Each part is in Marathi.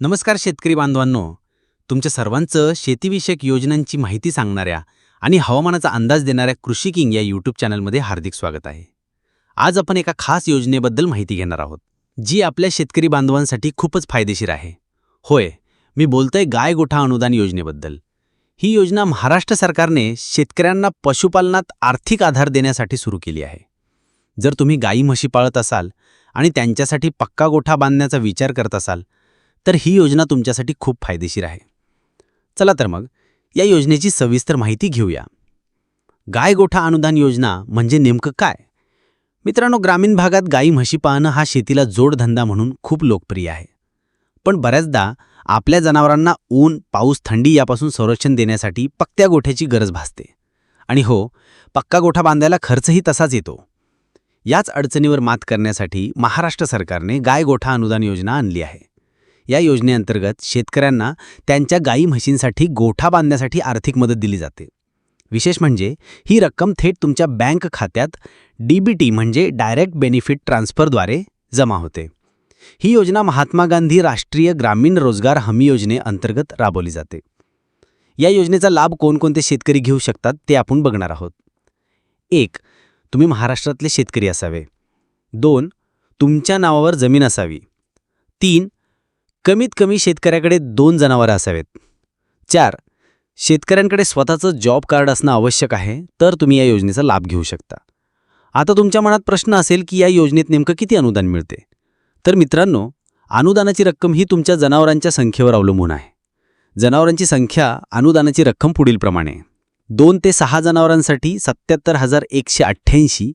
नमस्कार शेतकरी बांधवांनो. तुमच्या सर्वांचं शेतीविषयक योजनांची माहिती सांगणाऱ्या आणि हवामानाचा अंदाज देणाऱ्या कृषी किंग या यूट्यूब चॅनलमध्ये हार्दिक स्वागत आहे. आज आपण एका खास योजनेबद्दल माहिती घेणार आहोत जी आपल्या शेतकरी बांधवांसाठी खूपच फायदेशीर आहे. होय मी बोलतोय गाय गोठा अनुदान योजनेबद्दल. ही योजना महाराष्ट्र सरकारने शेतकऱ्यांना पशुपालनात आर्थिक आधार देण्यासाठी सुरू केली आहे. जर तुम्ही गायी म्हशी पाळत असाल आणि त्यांच्यासाठी पक्का गोठा बांधण्याचा विचार करत असाल तर ही योजना तुमच्यासाठी खूप फायदेशीर आहे. चला तर मग या योजनेची सविस्तर माहिती घेऊया. गाय गोठा अनुदान योजना म्हणजे नेमकं काय? मित्रांनो ग्रामीण भागात गायी म्हशी पाहणं हा शेतीला जोडधंदा म्हणून खूप लोकप्रिय आहे. पण बऱ्याचदा आपल्या जनावरांना ऊन पाऊस थंडी यापासून संरक्षण देण्यासाठी पक्त्या गोठ्याची गरज भासते. आणि हो पक्का गोठा बांधायला खर्चही तसाच येतो. याच अडचणीवर मात करण्यासाठी महाराष्ट्र सरकारने गाय गोठा अनुदान योजना आणली आहे. या योजनेअंतर्गत शेतकऱ्यांना त्यांच्या गाई म्हशींसाठी गोठा बांधण्यासाठी आर्थिक मदत दिली जाते. विशेष म्हणजे ही रक्कम थेट तुमच्या बँक खात्यात डीबीटी म्हणजे डायरेक्ट बेनिफिट ट्रान्सफरद्वारे जमा होते. ही योजना महात्मा गांधी राष्ट्रीय ग्रामीण रोजगार हमी योजनेअंतर्गत राबवली जाते. या योजनेचा लाभ कोणकोणते शेतकरी घेऊ शकतात ते आपण बघणार आहोत. एक तुम्ही महाराष्ट्रातले शेतकरी असावे. दोन तुमच्या नावावर जमीन असावी. तीन कमीत कमी शेतकऱ्याकडे दोन जनावरं असावेत. चार शेतकऱ्यांकडे स्वतःचं जॉब कार्ड असणं आवश्यक आहे तर तुम्ही या योजनेचा लाभ घेऊ शकता. आता तुमच्या मनात प्रश्न असेल की या योजनेत नेमकं किती अनुदान मिळते? तर मित्रांनो अनुदानाची रक्कम ही तुमच्या जनावरांच्या संख्येवर अवलंबून आहे. जनावरांची संख्या अनुदानाची रक्कम पुढीलप्रमाणे दोन ते सहा जनावरांसाठी सत्याहत्तर हजार एकशे अठ्ठ्याऐंशी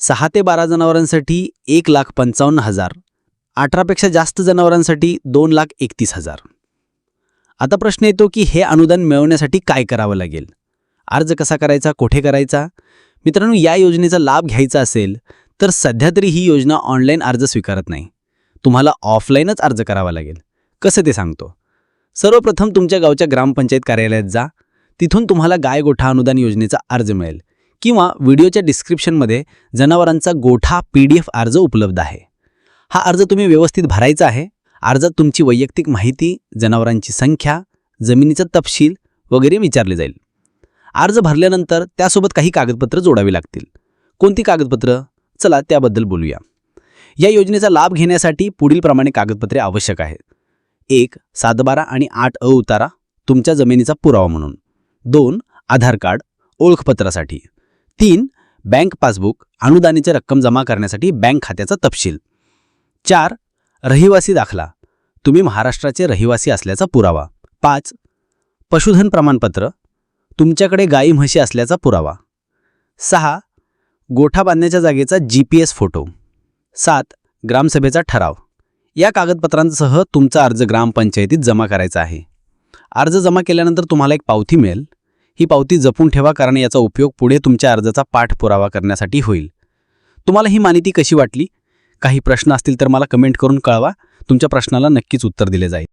सहा ते बारा जनावरांसाठी एक लाख पंचावन्न हजार अठरापेक्षा जास्त जनावरांसाठी दोन लाख एकतीस हजार. आता प्रश्न येतो की हे अनुदान मिळवण्यासाठी काय करावं लागेल? अर्ज कसा करायचा? कोठे करायचा? मित्रांनो या योजनेचा लाभ घ्यायचा असेल तर सध्या तरी ही योजना ऑनलाईन अर्ज स्वीकारत नाही. तुम्हाला ऑफलाईनच अर्ज करावा लागेल. कसं ते सांगतो? सर्वप्रथम तुमच्या गावच्या ग्रामपंचायत कार्यालयात जा. तिथून तुम्हाला गाय गोठा अनुदान योजनेचा अर्ज मिळेल किंवा व्हिडिओच्या डिस्क्रिप्शनमध्ये जनावरांचा गोठा पी डी एफ अर्ज उपलब्ध आहे. हा अर्ज तुम्ही व्यवस्थित भरायचा आहे. अर्जात तुमची वैयक्तिक माहिती जनावरांची संख्या जमिनीचा तपशील वगैरे विचारले जाईल. अर्ज भरल्यानंतर त्यासोबत काही कागदपत्र जोडावी लागतील. कोणती कागदपत्र? चला त्याबद्दल बोलूया. या योजनेचा लाभ घेण्यासाठी पुढीलप्रमाणे कागदपत्रे आवश्यक आहेत. एक सातबारा आणि आठ अ उतारा तुमच्या जमिनीचा पुरावा म्हणून. दोन आधार कार्ड ओळखपत्रासाठी. तीन बँक पासबुक अनुदानीची रक्कम जमा करण्यासाठी बँक खात्याचा तपशील. चार रहिवासी दाखला. तुम्ही महाराष्ट्राचे रहिवासी असल्याचा पुरावा. पाच पशुधन प्रमाणपत्र. तुमच्याकडे गाई म्हशी असल्याचा पुरावा. सहा गोठा बांधण्याच्या जागेचा जी पी एस फोटो. सात ग्रामसभेचा ठराव. या कागदपत्रांसह तुमचा अर्ज ग्रामपंचायतीत जमा करायचा आहे. अर्ज जमा केल्यानंतर तुम्हाला एक पावती मिळेल. ही पावती जपून ठेवा कारण याचा उपयोग पुढे तुमच्या अर्जाचा पाठपुरावा करण्यासाठी होईल. तुम्हाला ही माहिती कशी वाटली? काही प्रश्न असतील तर मला कमेंट करून कळवा. तुमच्या प्रश्नाला नक्कीच उत्तर दिले जाईल.